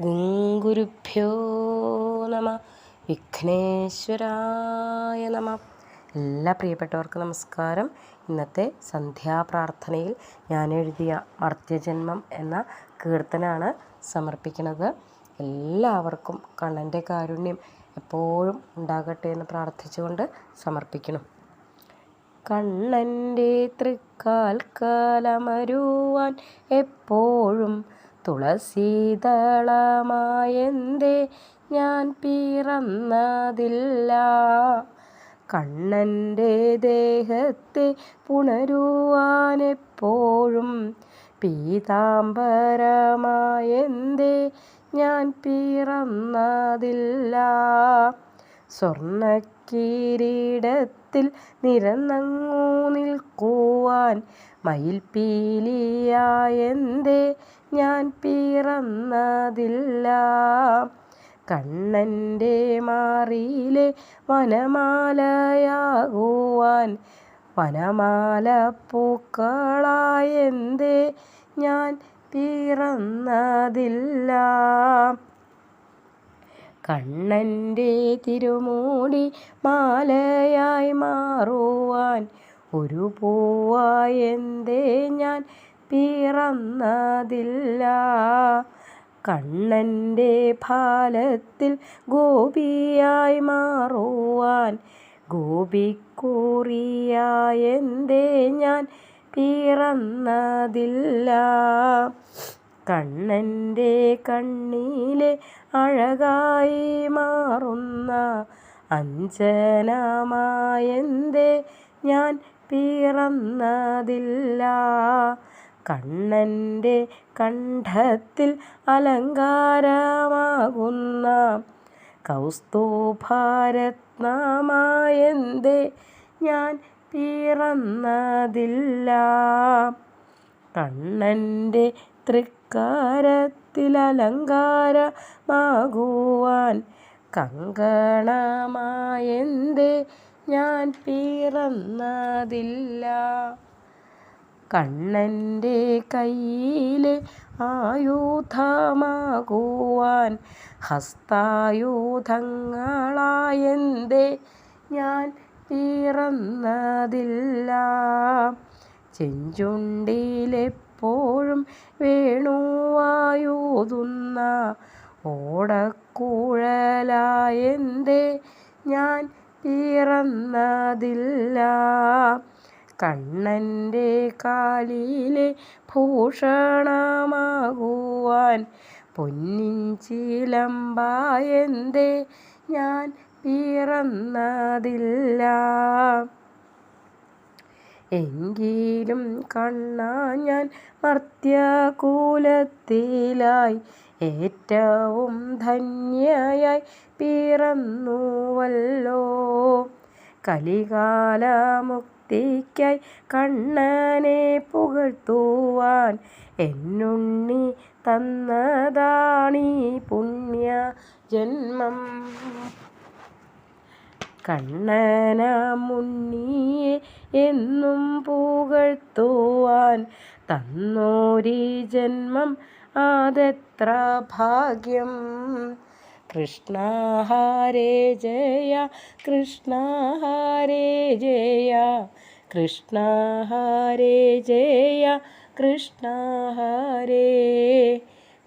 ഗുരുഭ്യോ നമ. വിഘ്നേശ്വരായ നമ. എല്ലാ പ്രിയപ്പെട്ടവർക്കും നമസ്കാരം. ഇന്നത്തെ സന്ധ്യാപ്രാർത്ഥനയിൽ ഞാൻ എഴുതിയ മർത്യജന്മം എന്ന കീർത്തനാണ് സമർപ്പിക്കുന്നത്. എല്ലാവർക്കും കണ്ണന്റെ കാരുണ്യം എപ്പോഴും ഉണ്ടാകട്ടെ എന്ന് പ്രാർത്ഥിച്ചുകൊണ്ട് സമർപ്പിക്കണം കണ്ണന്റെ തൃക്കാൽ കാലമരുവാൻ എപ്പോഴും തുളസീതളമായെന്തേ ഞാൻ പിറന്നതില്ല. കണ്ണന്റെ ദേഹത്തെ പുണരുവാനെപ്പോഴും പീതാംബരമായെന്തേ ഞാൻ പിറന്നതില്ല. സ്വർണക്കിരീടത്തിൽ നിരന്നങ്ങൂ നിൽക്കുവാൻ മയിൽപ്പീലിയായെന്തേ ഞാൻ പിറന്നതില്ല. കണ്ണന്റെ മാറിയിലെ വനമാലയാകുവാൻ വനമാല പൂക്കളായെന്തേ ഞാൻ പിറന്നതില്ല. കണ്ണന്റെ തിരുമൂടി മാലയായി മാറുവാൻ ഒരു പൂവായെന്തേ ഞാൻ പിറന്നതില്ല. കണ്ണന്റെ ഫാലത്തിൽ ഗോപിയായി മാറുവാൻ ഗോപിക്കൂറിയായെന്തേ ഞാൻ പിറന്നതില്ല. കണ്ണന്റെ കണ്ണിലെ അഴകായി മാറുന്ന അഞ്ജനമായെന്തേ ഞാൻ പിറന്നതില്ല. കണ്ണന്റെ കണ്ഠത്തിൽ അലങ്കാരമാകുന്ന കൗസ്തൂഭാരത്നമായെന്തേ ഞാൻ പിറന്നതില്ല. കണ്ണന്റെ തൃക്കാരത്തിൽ അലങ്കാരമാകുവാൻ കങ്കണമായെന്തേ ഞാൻ പിറന്നതില്ല. കണ്ണന്റെ കയ്യിലെ ആയുധമാകുവാൻ ഹസ്തായുധങ്ങളായെന്തേ ഞാൻ പിറന്നതില്ല. ചെഞ്ചുണ്ടിലെപ്പോഴും വേണുവായൂതുന്ന ഓടക്കുഴലായെന്തേ ഞാൻ പിറന്നതില്ല. കണ്ണന്റെ കാലിലെ ഭൂഷണമാകുവാൻ പൊന്നിൻ ചിലമ്പായെന്തേ ഞാൻ പിറന്നതില്ല. എങ്കിലും കണ്ണാ ഞാൻ മർത്യാകൂലത്തിലായി ഏറ്റവും ധന്യയായി പിറന്നുവല്ലോ. കലികാലമുക്തിക്കായി കണ്ണനെ പുകഴ്ത്തുവാൻ എന്നുണ്ണി തന്നതാണീ പുണ്യ ജന്മം കണ്ണന മുന്നിയെ എന്നും പുകഴ്ത്തുവാൻ തന്നോരി ജന്മം അതെത്ര ഭാഗ്യം. കൃഷ്ണ ഹരേ ജയ കൃഷ്ണ ഹരേ ജയ കൃഷ്ണ ഹരേ ജയ കൃഷ്ണ ഹരേ